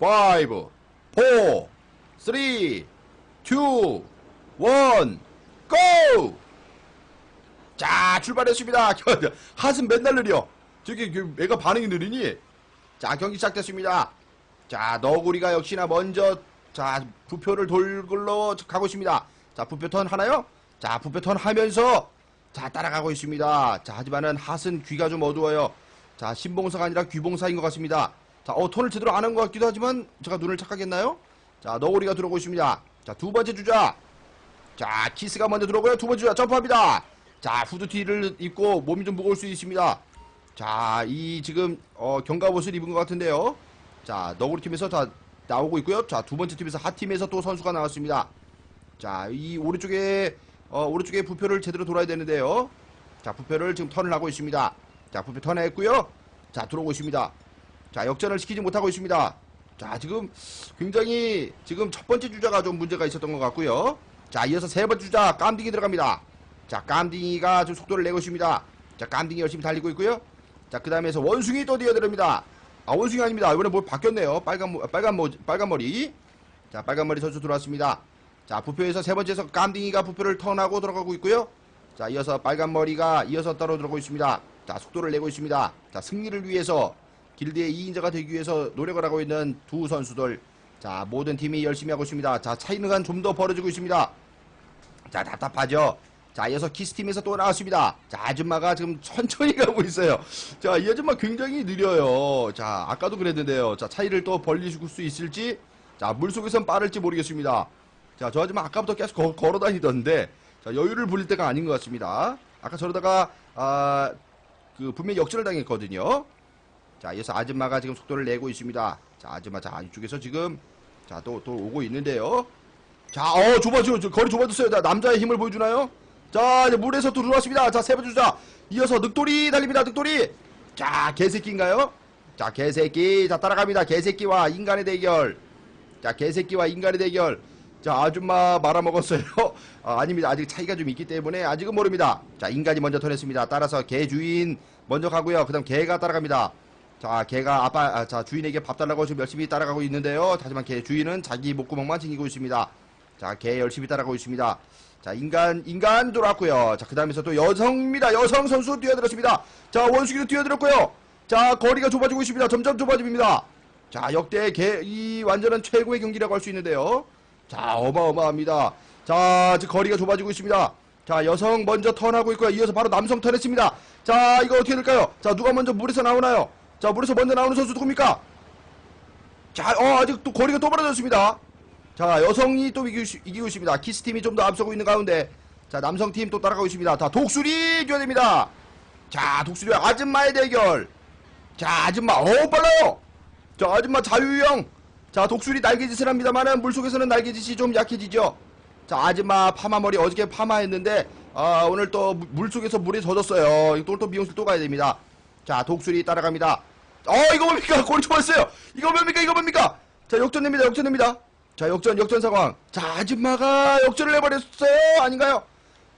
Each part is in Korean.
5, 4, 3, 2, 1, 고! 자, 출발했습니다. 한숨 맨날 느려. 저기 그 애가 반응이 느리니? 자, 경기 시작됐습니다. 자, 너구리가 역시나 먼저 자, 부표를 돌걸로 가고 있습니다. 자, 부표 턴 하나요? 자, 부표 턴 하면서 자, 따라가고 있습니다. 자, 하지만은 핫은 귀가 좀 어두워요. 자, 신봉사가 아니라 귀봉사인 것 같습니다. 자, 어, 턴을 제대로 안한것 같기도 하지만 제가 눈을 착각했나요? 자, 너구리가 들어오고 있습니다. 자, 두 번째 주자. 자, 키스가 먼저 들어오고요. 두 번째 주자 점프합니다. 자, 후드티를 입고 몸이 좀 무거울 수 있습니다. 자, 이 지금 어, 경갑옷을 입은 것 같은데요. 자, 너구리 팀에서 다 나오고 있고요. 자, 두 번째 팀에서 핫 팀에서 또 선수가 나왔습니다. 자, 이 오른쪽에 어, 오른쪽에 부표를 제대로 돌아야 되는데요. 자, 부표를 지금 턴을 하고 있습니다. 자, 부표 턴했고요. 자, 들어오고 있습니다. 자, 역전을 시키지 못하고 있습니다. 자, 지금 굉장히 지금 첫 번째 주자가 좀 문제가 있었던 것 같고요. 자, 이어서 세 번째 주자 깜딩이 들어갑니다. 자, 깜딩이가 좀 속도를 내고 있습니다. 자, 깜딩이 열심히 달리고 있고요. 자, 그 다음에서 원숭이 또 뛰어들습니다. 아, 원숭이 아닙니다. 이번에 뭐 바뀌었네요. 빨간, 머- 빨간, 머, 빨간 머리. 자, 빨간 머리 선수 들어왔습니다. 자, 부표에서 세 번째에서 깜딩이가 부표를 턴하고 들어가고 있고요. 자, 이어서 빨간 머리가 이어서 따로 들어가고 있습니다. 자, 속도를 내고 있습니다. 자, 승리를 위해서 길드의 2인자가 되기 위해서 노력을 하고 있는 두 선수들. 자, 모든 팀이 열심히 하고 있습니다. 자, 차이는 좀더 벌어지고 있습니다. 자, 답답하죠? 자, 이어서 키스팀에서 또 나왔습니다. 자, 아줌마가 지금 천천히 가고 있어요. 자, 이 아줌마 굉장히 느려요. 자, 아까도 그랬는데요. 자, 차이를 또 벌리실 수 있을지. 자, 물속에선 빠를지 모르겠습니다. 자, 저 아줌마 아까부터 계속 거- 걸어 다니던데. 자, 여유를 부릴 때가 아닌 것 같습니다. 아까 저러다가, 아, 그, 분명히 역전을 당했거든요. 자, 이어서 아줌마가 지금 속도를 내고 있습니다. 자, 아줌마, 자, 이쪽에서 지금, 자, 또, 또 오고 있는데요. 자, 어, 좁아지고, 저 거리 좁아졌어요. 자, 남자의 힘을 보여주나요? 자, 이제 물에서 또 들어왔습니다. 자, 세 번째 주자. 이어서 늑돌이 달립니다. 늑돌이. 자, 개새끼인가요? 자, 개새끼. 자, 따라갑니다. 개새끼와 인간의 대결. 자, 개새끼와 인간의 대결. 자, 아줌마 말아먹었어요. 아, 아닙니다. 아직 차이가 좀 있기 때문에 아직은 모릅니다. 자, 인간이 먼저 턴했습니다. 따라서 개 주인 먼저 가고요. 그 다음 개가 따라갑니다. 자, 개가 아빠, 아, 자, 주인에게 밥 달라고 지금 열심히 따라가고 있는데요. 하지만 개 주인은 자기 목구멍만 챙기고 있습니다. 자, 개 열심히 따라가고 있습니다. 자, 인간, 인간 돌아왔고요. 자, 그 다음에서 또 여성입니다. 여성 선수 뛰어들었습니다. 자, 원숭이도 뛰어들었고요. 자, 거리가 좁아지고 있습니다. 점점 좁아집니다. 자, 역대 개, 이 완전한 최고의 경기라고 할 수 있는데요. 자, 어마어마합니다. 자, 지금 거리가 좁아지고 있습니다. 자, 여성 먼저 턴하고 있고요. 이어서 바로 남성 턴했습니다. 자, 이거 어떻게 될까요? 자, 누가 먼저 물에서 나오나요? 자, 물에서 먼저 나오는 선수 누굽니까? 자, 어, 아직 또 거리가 또 벌어졌습니다. 자, 여성이 또 이기고, 있- 이기고 있습니다. 키스팀이 좀 더 앞서고 있는 가운데. 자, 남성팀 또 따라가고 있습니다. 자, 독수리 뛰어야 됩니다. 자, 독수리와 아줌마의 대결. 자, 아줌마, 어우, 빨라요! 자, 아줌마 자유형. 자, 독수리 날개짓을 합니다만은 물속에서는 날개짓이 좀 약해지죠. 자, 아줌마 파마머리 어저께 파마했는데, 아, 오늘 또 물- 물속에서 물에 젖었어요. 또, 또 미용실 또 가야 됩니다. 자, 독수리 따라갑니다. 어, 이거 뭡니까? 골이 좋았어요. 이거 뭡니까? 이거 뭡니까? 자, 역전됩니다. 역전됩니다. 자, 역전, 역전 상황. 자, 아줌마가 역전을 해버렸어요. 아닌가요?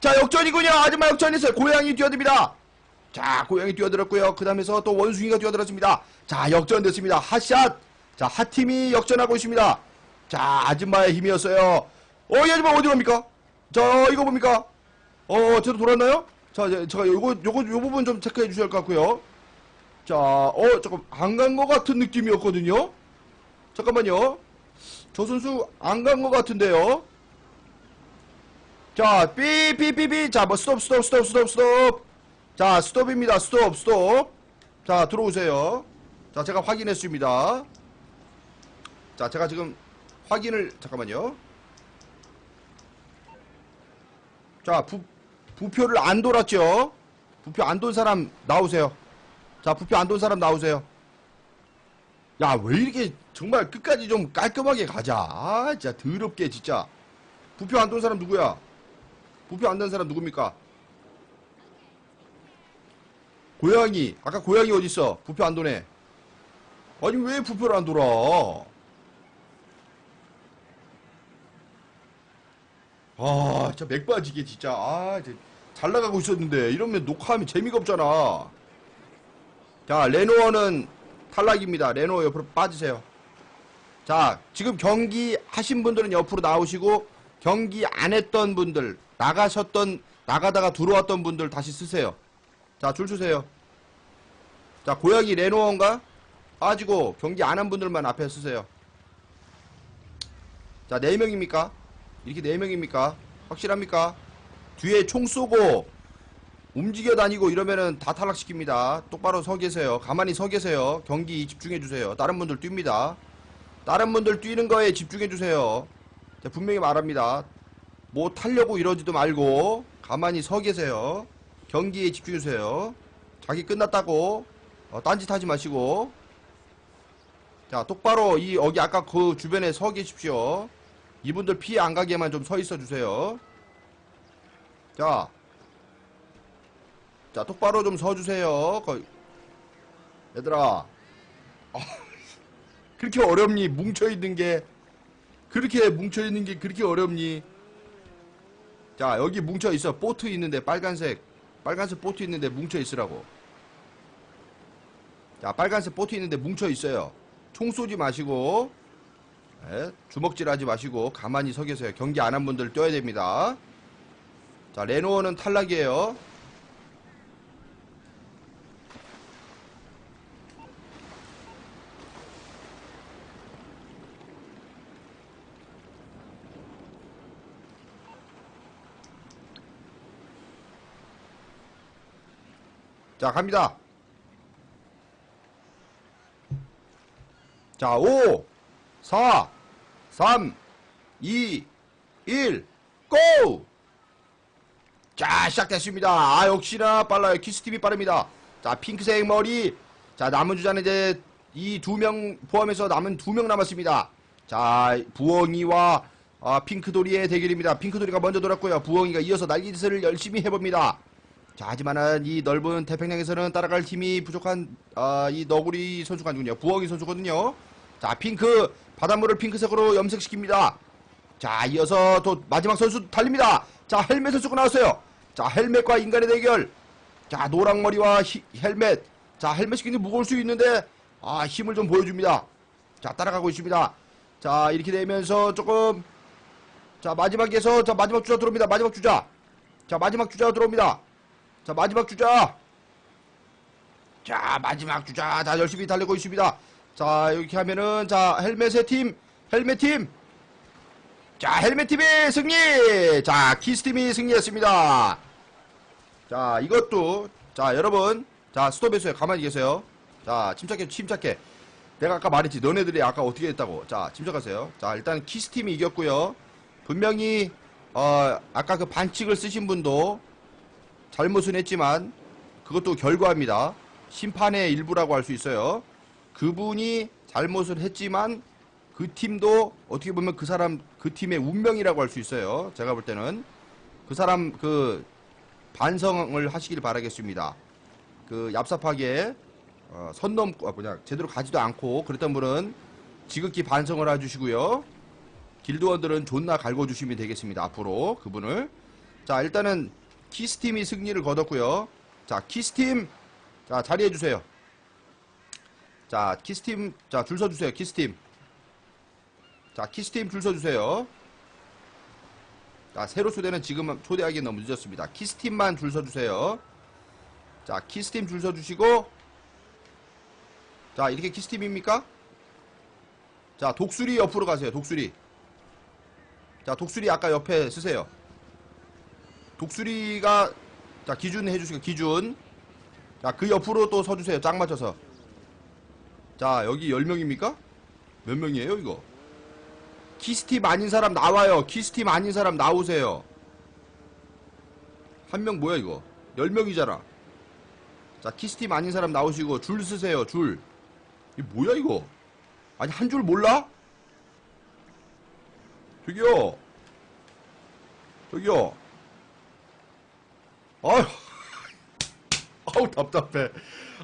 자, 역전이군요. 아줌마 역전했어요. 고양이 뛰어듭니다. 자, 고양이 뛰어들었고요. 그 다음에서 또 원숭이가 뛰어들었습니다. 자, 역전됐습니다. 핫샷. 자, 핫팀이 역전하고 있습니다. 자, 아줌마의 힘이었어요. 어, 이 아줌마 어디 갑니까? 자, 이거 뭡니까? 어, 제대로 돌았나요? 자, 제가 요거, 요거, 요 부분 좀 체크해 주셔야 할 것 같고요. 자, 어, 잠깐, 안간 것 같은 느낌이었거든요? 잠깐만요. 저 선수 안 간 것 같은데요? 자, 삐, 삐, 삐, 삐. 자, 뭐, 스톱, 스톱, 스톱, 스톱, 스톱. 자, 스톱입니다. 스톱, 스톱. 자, 들어오세요. 자, 제가 확인했습니다. 자, 제가 지금 확인을, 잠깐만요. 자, 부, 부표를 안 돌았죠? 부표 안 돈 사람 나오세요. 자, 부표 안 돈 사람 나오세요. 야, 왜 이렇게 정말 끝까지 좀 깔끔하게 가자. 아, 진짜 더럽게, 진짜. 부표 안 돈 사람 누구야? 부표 안돈 사람 누굽니까? 고양이. 아까 고양이 어딨어? 부표 안 도네. 아니, 왜 부표를 안 돌아? 아, 진짜 맥 빠지게, 진짜. 아, 이제 잘 나가고 있었는데, 이러면 녹화하면 재미가 없잖아. 자, 레노어는 탈락입니다. 레노어 옆으로 빠지세요. 자, 지금 경기 하신 분들은 옆으로 나오시고 경기 안 했던 분들, 나가셨던 나가다가 들어왔던 분들 다시 쓰세요. 자, 줄 서세요. 자, 고양이 레노원가 빠지고 경기 안 한 분들만 앞에 쓰세요. 자, 네명입니까 이렇게 네명입니까 확실합니까? 뒤에 총 쏘고 움직여 다니고 이러면은 다 탈락시킵니다. 똑바로 서 계세요. 가만히 서 계세요. 경기 집중해 주세요. 다른 분들 뜁니다. 다른 분들 뛰는 거에 집중해 주세요. 분명히 말합니다. 뭐 타려고 이러지도 말고 가만히 서 계세요. 경기에 집중해 주세요. 자기 끝났다고 어, 딴짓 하지 마시고 자 똑바로 이 여기 아까 그 주변에 서 계십시오. 이분들 피해 안 가게만 좀 서 있어 주세요. 자, 자 똑바로 좀 서 주세요. 거 얘들아, 아, 그렇게 어렵니? 뭉쳐 있는 게 그렇게 뭉쳐 있는 게 그렇게 어렵니? 자 여기 뭉쳐 있어. 보트 있는데 빨간색 빨간색 보트 있는데 뭉쳐 있으라고. 자 빨간색 보트 있는데 뭉쳐 있어요. 총 쏘지 마시고 예, 주먹질하지 마시고 가만히 서 계세요. 경기 안 한 분들 뛰어야 됩니다. 자 레노어는 탈락이에요. 자 갑니다. 자 5 4 3 2 1 고! 자 시작됐습니다. 아 역시나 빨라요. 키스팀이 빠릅니다. 자 핑크색 머리 자 남은 주자는 이제 이 두 명 포함해서 남은 두 명 남았습니다. 자 부엉이와 아, 핑크도리의 대결입니다. 핑크도리가 먼저 돌았고요. 부엉이가 이어서 날개짓을 열심히 해봅니다. 자, 하지만은 이 넓은 태평양에서는 따라갈 힘이 부족한 아, 이 너구리 선수가 아니군요. 부엉이 선수거든요. 자, 핑크 바닷물을 핑크색으로 염색시킵니다. 자, 이어서 또 마지막 선수 달립니다. 자, 헬멧 선수가 나왔어요. 자, 헬멧과 인간의 대결. 자, 노랑머리와 히- 헬멧. 자, 헬멧이 굉장히 무거울 수 있는데 아, 힘을 좀 보여줍니다. 자, 따라가고 있습니다. 자, 이렇게 되면서 조금 자, 마지막에서 자, 마지막 주자 들어옵니다. 마지막 주자. 자, 마지막 주자 들어옵니다. 자 마지막 주자. 자 마지막 주자. 다 열심히 달리고 있습니다. 자 이렇게 하면은 자 헬멧의 팀 헬멧 팀 자 헬멧 팀의 승리! 자 키스 팀이 승리했습니다. 자 이것도 자 여러분. 자 스톱했어요 가만히 계세요. 자 침착해 침착해. 내가 아까 말했지 너네들이 아까 어떻게 했다고. 자 침착하세요. 자 일단 키스 팀이 이겼고요. 분명히 어 아까 그 반칙을 쓰신 분도 잘못은 했지만 그것도 결과입니다. 심판의 일부라고 할 수 있어요. 그분이 잘못을 했지만 그 팀도 어떻게 보면 그 사람 그 팀의 운명이라고 할 수 있어요. 제가 볼 때는 그 사람 그 반성을 하시길 바라겠습니다. 그 얍삽하게 어, 선 넘고 아, 뭐냐 제대로 가지도 않고 그랬던 분은 지극히 반성을 해주시고요. 길드원들은 존나 갈궈주시면 되겠습니다. 앞으로 그분을 자 일단은 키스팀이 승리를 거뒀고요. 자, 키스팀. 자, 자리해 주세요. 자, 키스팀. 자, 줄 서 주세요. 키스팀. 자, 키스팀 줄 서 주세요. 자, 새로 초대는 지금 초대하기 너무 늦었습니다. 키스팀만 줄 서 주세요. 자, 키스팀 줄 서 주시고 자, 이렇게 키스팀입니까? 자, 독수리 옆으로 가세요. 독수리. 자, 독수리 아까 옆에 쓰세요. 독수리가 자 기준 해주시고 기준. 자 그 옆으로 또 서주세요. 짝 맞춰서. 자 여기 10명입니까? 몇 명이에요 이거? 키스팀 아닌 사람 나와요. 키스팀 아닌 사람 나오세요. 한 명 뭐야 이거? 10명이잖아. 자 키스팀 아닌 사람 나오시고 줄 쓰세요 줄. 이게 뭐야 이거? 아니 한 줄 몰라? 저기요. 저기요 아휴, 아우 답답해.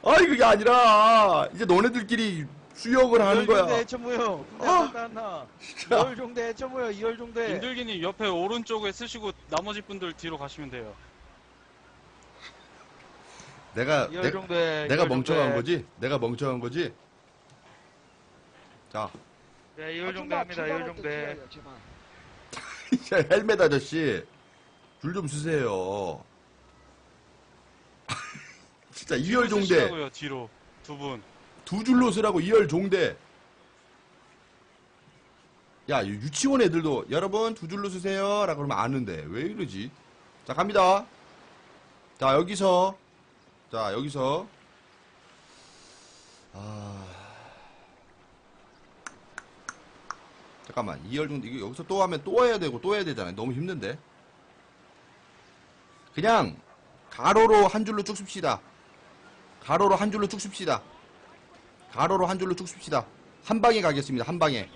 아이 그게 아니라 이제 너네들끼리 수역을 하는 거야. 이월종대 해처무요. 군대 아, 갔다 왔나? 이월종대 해처무요. 이월종대. 임들기님 옆에 오른쪽에 쓰시고 나머지 분들 뒤로 가시면 돼요. 내가 내, 이월종대. 내가 멍청한 거지? 내가 멍청한 거지? 자, 네, 이월 종대 합니다. 이월 종대. 야, 헬멧 아저씨 줄좀 주세요. 진짜 이열 종대 쓰시라고요, 뒤로 두 분. 두 줄로 쓰라고 이열 종대. 야 유- 유치원 애들도 여러분 두 줄로 쓰세요 라고 그러면 아는데 왜 이러지? 자 갑니다. 자 여기서 자 여기서 아 잠깐만 이열 종대 이거 여기서 또 하면 또 해야 되고 또 해야 되잖아요. 너무 힘든데. 그냥 가로로 한 줄로 쭉 씁시다. 가로로 한 줄로 쭉 씁시다. 가로로 한 줄로 쭉 씁시다. 한 방에 가겠습니다. 한 방에.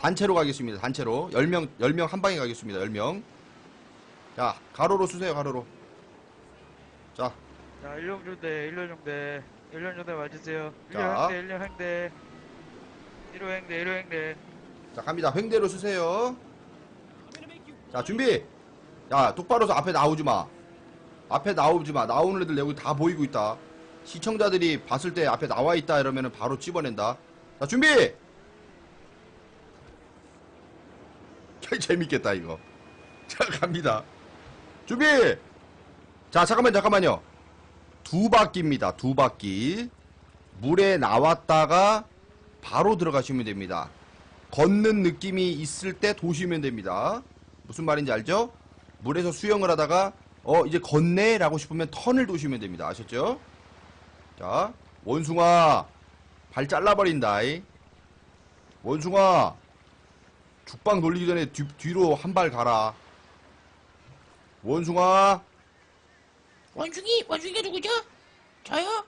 단체로 가겠습니다. 단체로. 10명, 10명 한 방에 가겠습니다. 10명. 자, 가로로 쓰세요. 가로로. 자, 자, 일월 종대, 일월 종대. 일월 종대 맞으세요. 자. 일월 행대, 일월 행대. 일월 행대, 일월 행대. 자, 갑니다. 횡대로 쓰세요. 자, 준비. 야, 똑바로 서 앞에 나오지 마. 앞에 나오지 마. 나오는 애들 여기 다 보이고 있다. 시청자들이 봤을 때 앞에 나와 있다 이러면은 바로 집어낸다. 자, 준비. 재밌겠다 이거. 자, 갑니다. 준비. 자, 잠깐만 잠깐만요. 두 바퀴입니다. 두 바퀴. 물에 나왔다가 바로 들어가시면 됩니다. 걷는 느낌이 있을 때 도시면 됩니다. 무슨 말인지 알죠? 물에서 수영을 하다가 어 이제 걷네 라고 싶으면 턴을 도시면 됩니다. 아셨죠? 자 원숭아 발 잘라버린다 이. 원숭아 죽방 돌리기 전에 뒤, 뒤로 한 발 가라 원숭아 원숭이 원숭이가 누구죠? 저요?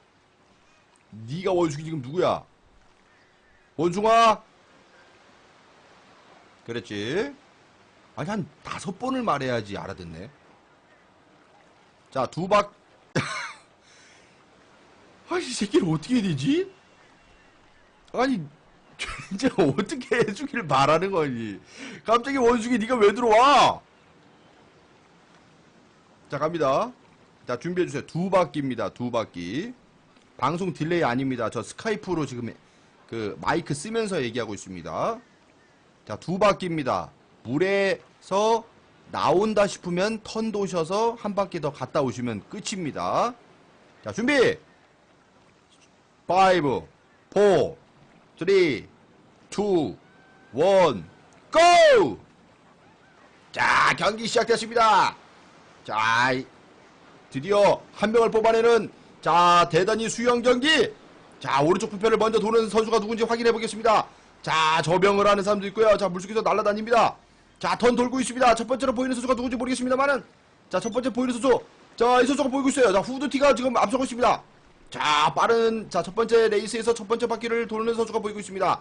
네가 원숭이 지금 누구야? 원숭아? 그랬지? 아니, 한 다섯 번을 말해야지 알아듣네. 자, 두 박. 아, 이 새끼를 어떻게 해야 되지? 아니, 진짜 어떻게 해주길 바라는 거니? 갑자기 원숭이 네가 왜 들어와? 자, 갑니다. 자, 준비해주세요. 두 바퀴입니다. 두 바퀴. 방송 딜레이 아닙니다. 저 스카이프로 지금 그 마이크 쓰면서 얘기하고 있습니다. 자, 두 바퀴입니다. 물에서 나온다 싶으면 턴 도셔서 한 바퀴 더 갔다 오시면 끝입니다. 자, 준비! 5, 4, 3, 2, 1, GO! 자, 경기 시작됐습니다. 자, 이- 드디어 한 명을 뽑아내는 자 대단히 수영 경기. 자 오른쪽 부표를 먼저 도는 선수가 누군지 확인해 보겠습니다. 자 저병을 하는 사람도 있고요. 자 물속에서 날아다닙니다. 자 턴 돌고 있습니다. 첫 번째로 보이는 선수가 누군지 모르겠습니다만은 자 첫 번째 보이는 선수 자 이 선수가 보이고 있어요. 자 후드티가 지금 앞서고 있습니다 자 빠른. 자 첫 번째 레이스에서 첫 번째 바퀴를 도는 선수가 보이고 있습니다.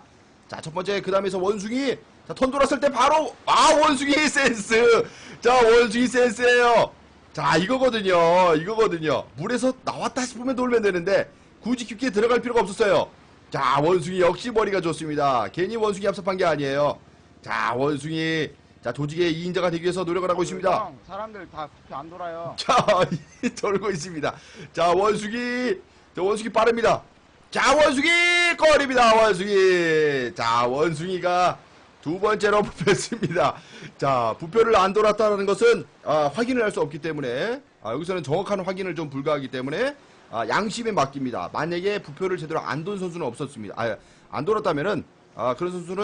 자 첫 번째 그 다음에서 원숭이. 자 턴 돌았을 때 바로 아 원숭이 센스. 자 원숭이 센스예요. 자 이거거든요. 이거거든요. 물에서 나왔다 싶으면 돌면 되는데 굳이 깊게 들어갈 필요가 없었어요. 자 원숭이 역시 머리가 좋습니다. 괜히 원숭이 합섭한 게 아니에요. 자 원숭이. 자 조직의 2인자가 되기 위해서 노력을 하고 있습니다. 형, 사람들 다 그렇게 안 돌아요. 자, 돌고 있습니다. 자, 원숭이. 자, 원숭이 빠릅니다. 자, 원숭이! 거리입니다, 원숭이. 자, 원숭이가 두 번째로 부표했습니다. 자, 부표를 안 돌았다는 것은, 아, 확인을 할 수 없기 때문에, 아, 여기서는 정확한 확인을 좀 불가하기 때문에, 아, 양심에 맡깁니다. 만약에 부표를 제대로 안 돈 선수는 없었습니다. 아, 안 돌았다면은, 아, 그런 선수는